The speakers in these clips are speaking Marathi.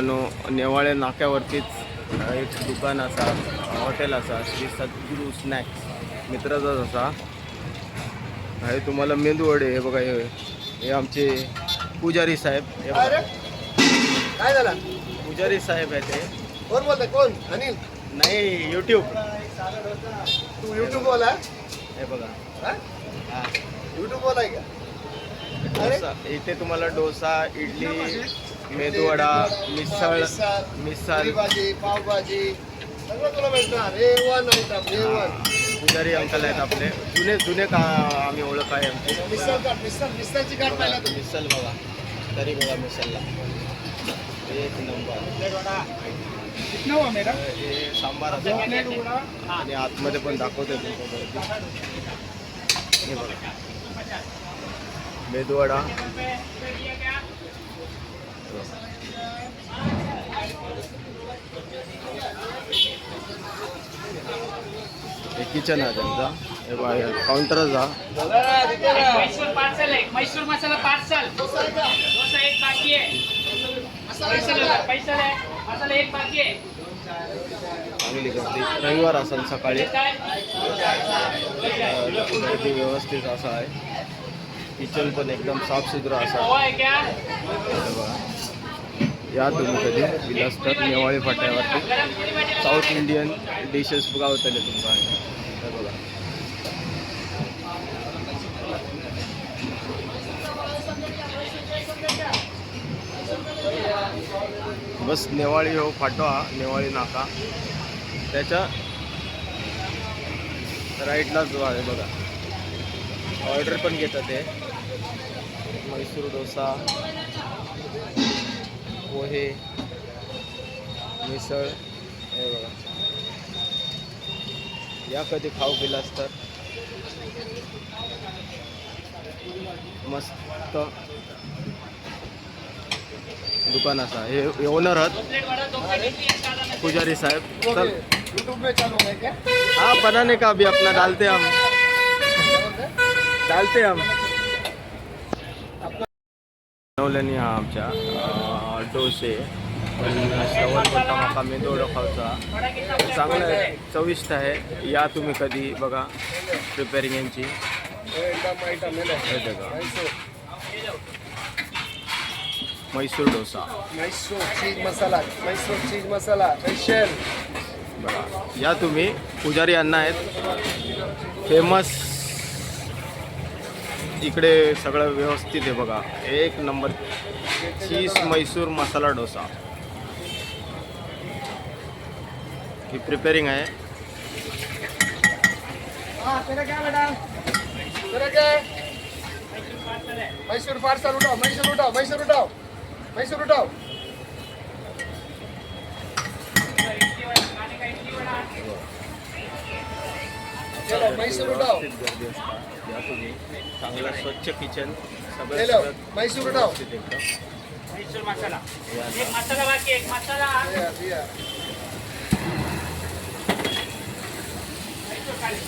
मित्रांनो नेवाळे नाक्यावरतीच एक दुकान असा हॉटेल असा श्री सद्गुरू स्नॅक्स मित्राचाच असा. हे तुम्हाला मेंदू वडे हे बघा हे हे आमचे पुजारी साहेब हे बघा. काय झालं? पुजारी साहेब आहे ते. कोण बोलतोय? कोण? अनिल? नाही यूट्यूब तू युट्यूब बोला. हे बघा. हा? युट्यूब बोलाय का? अरे डोसा. इथे तुम्हाला डोसा इडली मेदूवडा मिसळ मिसळ भाजी पावभाजी सगळं तुला भेटणार A one item A one Pujari uncle आहेत आपले. जुने जुने का आम्ही ओळख आहे आमची? मिसळ काट मिसळ मिसळची काट पाहिला तुम्ही मिसल बघा. तरी बघा मिसलला एक नंबर. हे सांबार आणि आतमध्ये पण दाखवते हे मेदूवडा. हे किचन आहे त्यांचा. हे काउंटरच मैसूर पार्सल है मैसूर मसाला पार्सल डोसा एक बाकी है पैसा लगा पैसा है मसाला एक बाकी है चांगली गर्दी. रविवार असेल सकाळी. गर्दी व्यवस्थित असं आहे. किचन पण एकदम साफसुथरं असं है. या तुम्ही कधी विलासकर नेवाळी फाट्यावरती साऊथ इंडियन डिशेस गावतले तुमचा बघा. बस नेवाळी हो फाटो हा नेवाळी नाका. त्याच्या राईटलाच जो आहे बघा. ऑर्डर पण घेतात ते. मैसूर डोसा. पोहे मिसळ हे बघा. या कधी खाऊ गेलास असतात मस्त. दुकान असा. हे ओनर आहात. पुजारी साहेब. चल. युट्यूब में चालू हाँ बनाने का अभी अपना डालते हम. डालते हम. बनवल्याने हा आमच्या. डोसे पण श्रवण मोठा मका मेंदोडा खावचा वड़ा कितना प्लेट चांगलं चविष्ट आहे. या तुम्ही कधी बघा प्रिपेरिंग यांची. Mysore dosa. Mysore cheese masala Mysore cheese masala special. बघा या तुम्ही. पुजारी अण्णा आहेत. फेमस. इकडे सगळं व्यवस्थित आहे बघा. एक नंबर. चीज म्हैसूर मसाला डोसा. ही प्रिपेरिंग आहे. तेरा क्या बेटा? तेरा क्या? मैसूर पार्सल उठाओ मैसूर उठाओ मैसूर उठाओ मैसूर चलो मैसूर तुम्ही चांगलं स्वच्छ किचन सगळं ले लो सगळं मैसूर उठाओ व्यवस्थित एकदम मैसूर मसाला या एक मसाला बाकी एक मसाला दिया दिया मैसूर खाली.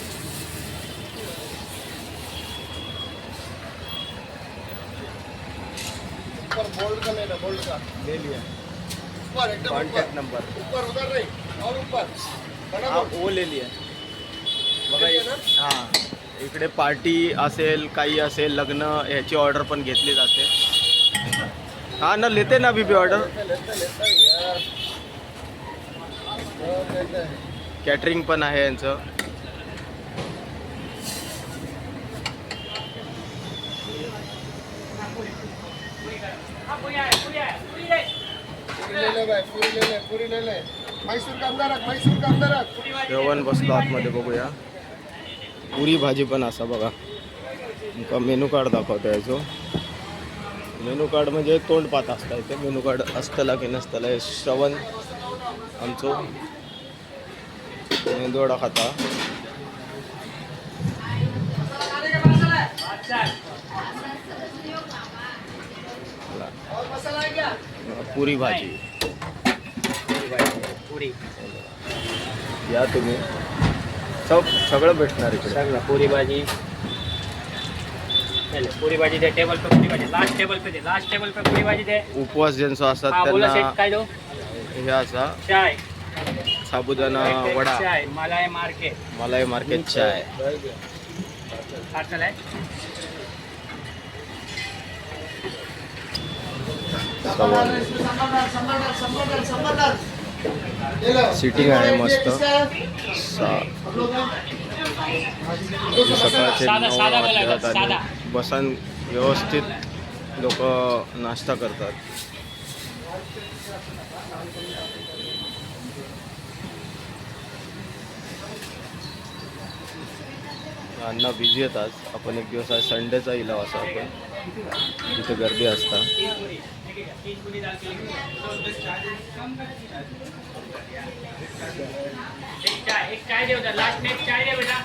ऊपर बोल्ड का लेना बोल्ड का. ले लिया. ऊपर एकदम कॉन्टॅक्ट ऊपर. नंबर ऊपर उधर नहीं और ऊपर. बड़ा हा बोल्ड ओ ले लिया. बघा घेतली ना? हां. इकडे पार्टी असेल काही असेल लग्न ह्याची ऑर्डर पण घेतली जाते. हां ना लेते ना बीबी ऑर्डर कॅटरिंग पण आहे यांचं. जेवण बसलो आतमध्ये बघूया. पुरी भाजी पण असा बघा. तुमका मेनू कार्ड दाखवतो याचो. मेनू कार्ड म्हणजे तोंड पात असता इथे. मेनू कार्ड असतला की नसतला हे श्रवण आमचो. मेंदोडा खाता. पुरी भाजी पूरी. या तुम्ही. सब सगळं भेटणार इकडे. सगळं पुरी भाजी पूरी भाजी दे टेबल पे पूरी भाजी लास्ट टेबल पे दे लास्ट टेबल पे पूरी भाजी दे. उपवास ज्यांचं असतात हाँ बोला त्यांना सेट काय दो हे असा चाय. साबुदाणा एक वडा. चाय मलाई मार के मलाई मार्केट चाय. पार्सल है सिटिंग आहे मस्त. सकाळचे नऊ. आणि बसन व्यवस्थित लोक नाश्ता करतात. अण्णा बिझी येतात आपण एक दिवस आज संडेचा इलाव असा आपण. तिथे गर्दी असता. तीन पूरी एक चाय दे उधर लास्ट में चाय दे बेटा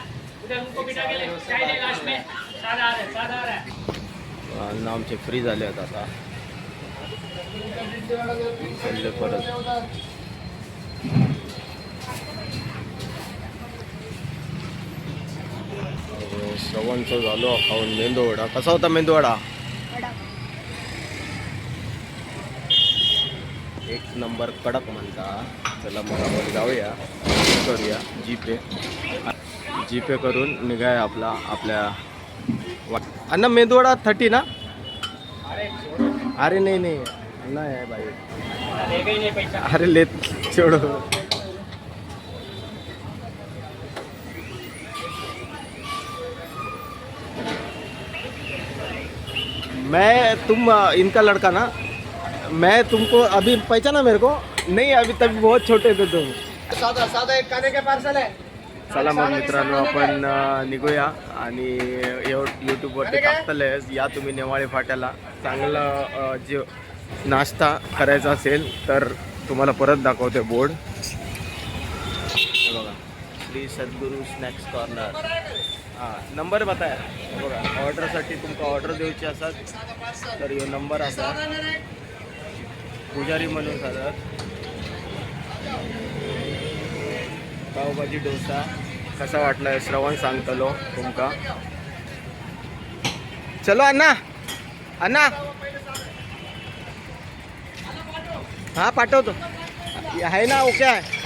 उधर उनको के चाय दे लास्ट में सादा आ रहा है सादा आ रहा है आमचे फ्री झाले आहेत आता. चालले परत. हो, श्रवणचं झालो खाऊन मेंदूवडा कसा होता मेंदूवडा नंबर कडक म्हणता. चला मग आपण जाऊया. करूया जीपे जीपे करून निघाय आपला आपल्या वाट अण्णा मेंदूवडा थर्टी ना? अरे नाही नाही. नाही आहे भाई अरे लेत छोड़ो. मैं तुम इनका लड़का ना? मैं तुमको अभी पहचाना मेरे को? नहीं अभी तक बहुत छोटे थे तुम। साधा साधा एक काने के पार्सल आहे चला मग मित्रांनो आपण निघूया आणि यूट्यूबवरती टाकतले या तुम्ही नेवाळे फाट्याला. चांगला जे नाश्ता करायचा असेल तर तुम्हाला परत दाखवते बोर्ड बघा. श्री सद्गुरू स्नॅक्स कॉर्नर हां नंबर बताया. बघा ऑर्डरसाठी तुमका ऑर्डर देऊची असत तर ह्यो नंबर असा. पुजारी म्हणून खातात पावभाजी डोसा. कसा वाटला श्रवण सांगतलो तुमका. चलो अण्णा. अण्णा. हा पाठवतो. आहे ना ओके आहे.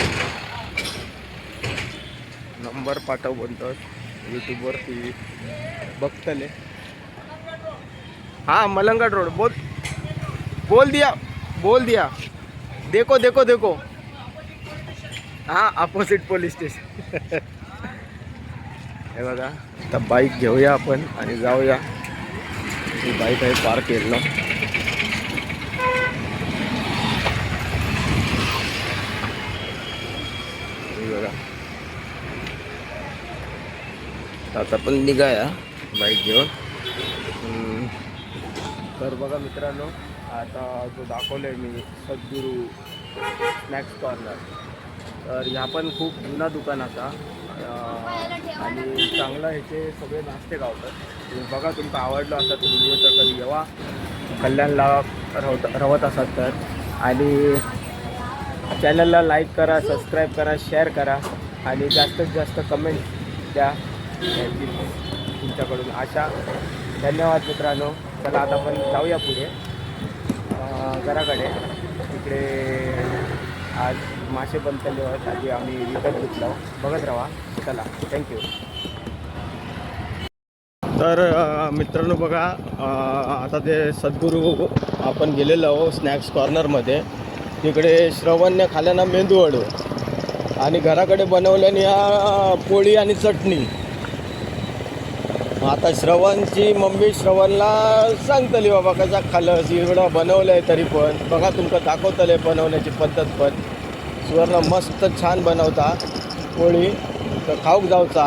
नंबर पाठव बोलतात यूट्यूबवरती बघतले. हां मलंगड रोड. बोल. बोल दिया. बोल दिया। देखो देखो देखो। हां अपोजिट पोलीस स्टेशन हे बघा आता बाईक घेऊया आपण आणि जाऊया. ही बाईक आहे पार्क केलं हे बघा. आता पण निघाया बाईक घेऊन. तर बघा मित्रांनो आता जो दाखवलं आहे मी सद्गुरू स्नॅक्स कॉर्नर तर ह्या पण खूप जुना दुकान असा आणि चांगलं ह्याचे सगळे नाश्ते गावतात. बघा तुमका आवडलं असं तर व्हिडिओ तर कधी येवा कल्याणला रवत रवत असाल तर. आणि चॅनलला लाईक करा सबस्क्राईब करा शेअर करा. आणि जास्तीत जास्त कमेंट द्या. तुमच्याकडून आशा. धन्यवाद मित्रांनो. चला आता आपण जाऊया पुढे. घराकडे. तिकडे आज मासे बनतले आधी आम्ही विकत घेतलो. बघत राहा. चला. थँक्यू तर मित्रांनो बघा आता ते सद्गुरू आपण गेलेलो आहो स्नॅक्स कॉर्नरमध्ये तिकडे श्रवणने खाल्यानं मेंदू वडू आणि घराकडे बनवल्याने या पोळी आणि चटणी. आता श्रवणची मम्मी श्रवणला सांगतली बाबा कसा खाल्लं एवढं बनवलं आहे तरी पण. बघा तुमचं दाखवतले बनवण्याची पद्धत पण. सुवर्ण मस्त छान बनवता. पोळी तर खाऊक जाऊचा.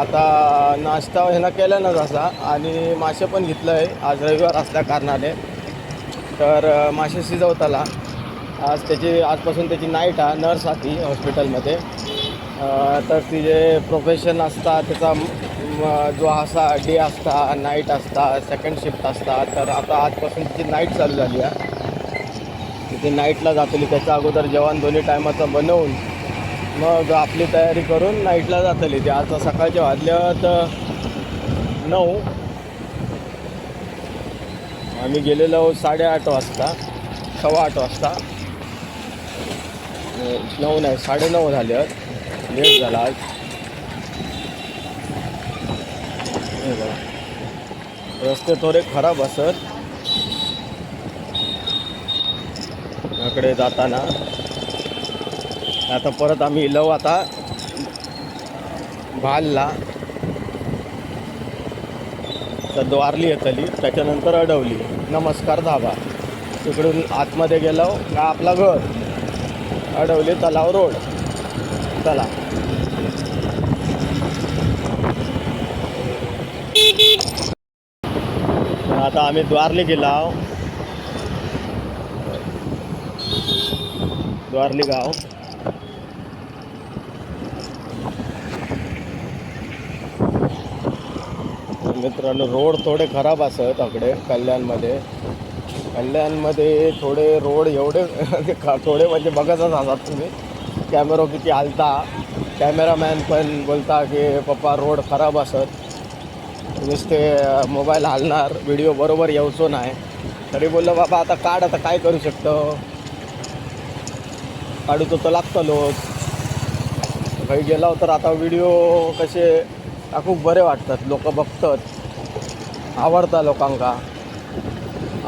आता नाश्ता ह्यानं केल्यानंच असा. आणि मासे पण घेतलं आहे आज रविवार असल्या कारणाने. तर मासे शिजवताला. आज त्याची आजपासून त्याची नाईट हा नर्स आती हॉस्पिटलमध्ये. तर तिचे प्रोफेशन असता त्याचा जो असा डे असता नाईट असता सेकंड शिफ्ट असता तर आता आजपासून तिची नाईट चालू झाली आहे. तिथे नाईटला जातली त्याच्या अगोदर जेवण दोन्ही टायमाचं बनवून मग आपली तयारी करून नाईटला जातली ती आता सकाळच्या वाजले तर नऊ. आम्ही गेलेलो साडेआठ वाजता सव्वा आठ वाजता. नऊ नाही साडेनऊ झाले आहेत. लेट झाला आज. हे बघा. रस्ते थोडे खराब असत. याकडे जाताना. आता परत आम्ही इलव आता भालला. तर द्वारली येतली त्याच्यानंतर अडवली. नमस्कार धाबा. तिकडून आतमध्ये गेलो का आपला घर? अडवली तलाव रोड. चला आता आम्ही द्वारली गेला द्वारली गाव. मित्रांनो रोड थोडे खराब असत अकडे कल्याणमध्ये. कल्याणमध्ये थोडे रोड एवढे थोडे म्हणजे बघतच असतात तुम्ही. कॅमेरा किती आलता कॅमेरामॅन पण बोलता की पप्पा रोड खराब असत. नुसते मोबाईल हालणार व्हिडिओ बरोबर येऊचो नाही. तरी बोललो बाबा आता काढ आता काय करू शकतो? काढू तर लागतलोच काही गेला तर आता व्हिडिओ कसे खूप बरे वाटतात. लोक बघतात. आवडता लोकांका.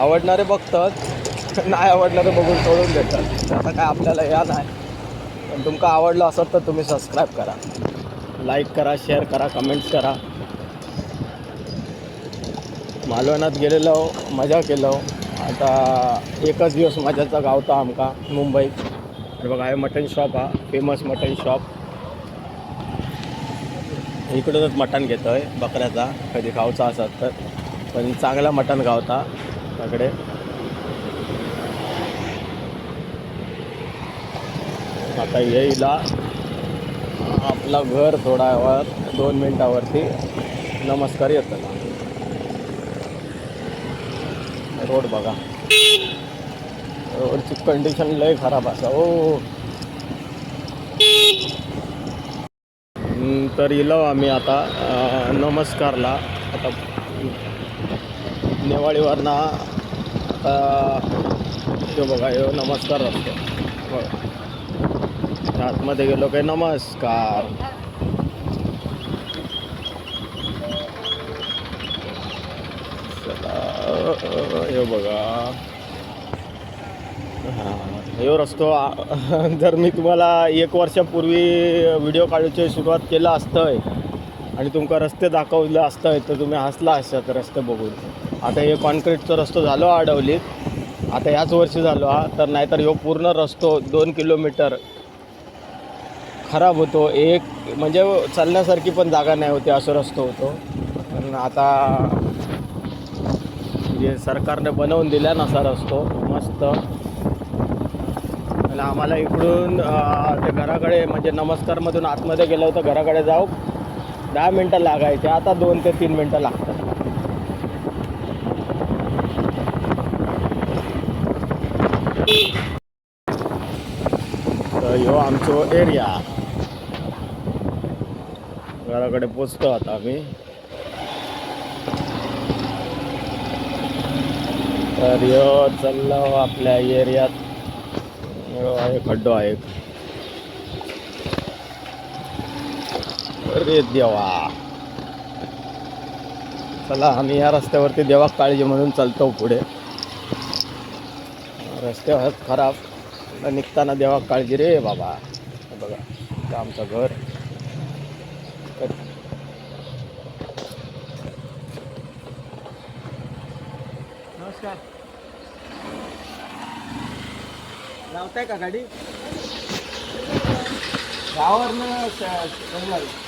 आवडणारे बघतात नाही आवडणारे बघून सोडून देतात. आता काय आपल्याला या नाही पण तुमका आवडलं असत तर तुम्ही सबस्क्राईब करा. लाईक करा शेअर करा कमेंट्स करा. मालवणात गेलेलो मजा केलो. आता एकच दिवस मजाचा गावता आमका मुंबईत आणि बघा हे मटन शॉप हा फेमस मटन शॉप इकडूनच मटण घेतो आहे बकऱ्याचा. कधी खावचा असत तर. पण चांगला मटण गावता त्याकडे आता येईला आपला घर थोडा वर दोन मिनटावरती. नमस्कार येतं. रोड बघा. रोडची कंडिशन लय खराब असा हो. ओ तर इलो आम्ही आता नमस्कारला. आता नेवाळीवरनं आता तो बघा यो नमस्कार असतो. हो. आतमध्ये गेलो काय? नमस्कार. हे बघा. हां ह्यो रस्तो जर मी तुम्हाला एक वर्षापूर्वी व्हिडिओ काढूची सुरुवात केला असतंय आणि तुमका रस्ते दाखवले असतंय तर तुम्ही हसला असतात रस्ते बघून. आता हे कॉन्क्रीटचा रस्तो झालो अडवलीत. आता ह्याच वर्षी झालो हा तर नाहीतर ह्यो पूर्ण रस्तो दोन किलोमीटर खराब होतो. एक म्हणजे चालण्यासारखी पण जागा नाही होती असं रस्तो होतो. पण आता जे सरकारने बनवून दिला नसा रस्तो मस्त. आणि आम्हाला इकडून ते घराकडे म्हणजे नमस्कारमधून आतमध्ये गेलो होतं घराकडे जाऊ. दहा मिनटं लागायचे आता दोन ते तीन मिनटं लागतात. तर ह्यो आमचो एरिया. घराकडे पोचतो आता आम्ही. तर ह्यो चाललो आपल्या एरियात. ह्यो आहे खड्डो आहे. अरे देवा. चला आम्ही या रस्त्यावरती देवा काळजी म्हणून चालतो पुढे. रस्ते आहेत खराब निघताना देवा काळजी रे बाबा. बघा आमचं घर. नमस्कार लावताय का गाडी? गावावरनं